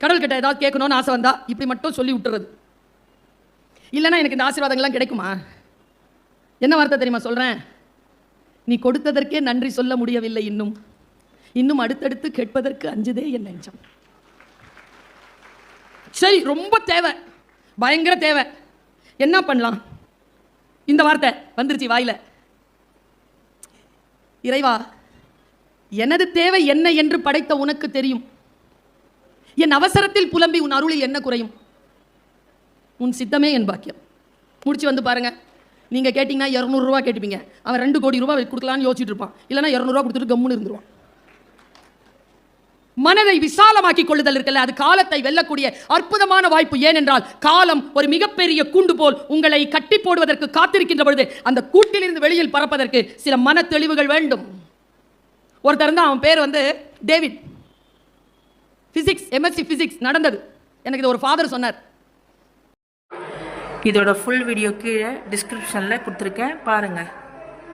கடவுள்கிட்ட ஏதாவது கேட்கணும்னு ஆசை வந்தா இப்படி மட்டும் சொல்லி விட்டுறது. இல்லைன்னா எனக்கு இந்த ஆசீர்வாதங்கள்லாம் கிடைக்குமா? என்ன வார்த்தை தெரியுமா சொல்கிறேன் நீ கொடுத்ததற்கே நன்றி சொல்ல முடியவில்லை இன்னும். இன்னும் அடுத்தடுத்து கேட்பதற்கு அஞ்சுதே என் நெஞ்சம். சரி ரொம்ப தேவை. பயங்கர தேவை. என்ன பண்ணலாம்? இந்த வார்த்தை வந்துருச்சு வாயில. இறைவா எனது தேவை என்ன என்று படைத்த உனக்கு தெரியும். என் அவசரத்தில் புலம்பி உன் அருளில் என்ன குறையும்? உன் சித்தமே என் பாக்கியம். முடிச்சு வந்து பாருங்க. நீங்க கேட்டிங்கன்னா இரநூறுவா கேட்டுப்பீங்க. அவன் ரெண்டு கோடி ரூபாய் கொடுக்கலான்னு யோசிச்சுட்டு இருப்பான். இல்லைனா இரநூறுவா கொடுத்துட்டு கம்முன்னு இருந்துருவான். மனதை விசாலமாக்கி கொள்ளுதல் இருக்குல்ல அது காலத்தை வெல்லக்கூடிய அற்புதமான வாய்ப்பு. ஏனென்றால் காலம் ஒரு மிகப்பெரிய கூண்டு போல் உங்களை கட்டி போடுவதற்கு காத்திருக்கின்ற பொழுது அந்த கூட்டிலிருந்து வெளியில் பறப்பதற்கு சில மன தெளிவுகள் வேண்டும். ஒருத்தர் தான் அவன் பேர் வந்து டேவிட். பிசிக்ஸ் எம்எஸ்சி பிசிக்ஸ் நடந்தது. எனக்கு இது ஒரு ஃபாதர் சொன்னார். இதோட ஃபுல் வீடியோ கீழே டிஸ்கிரிப்ஷனில் கொடுத்துருக்கேன். பாருங்கள்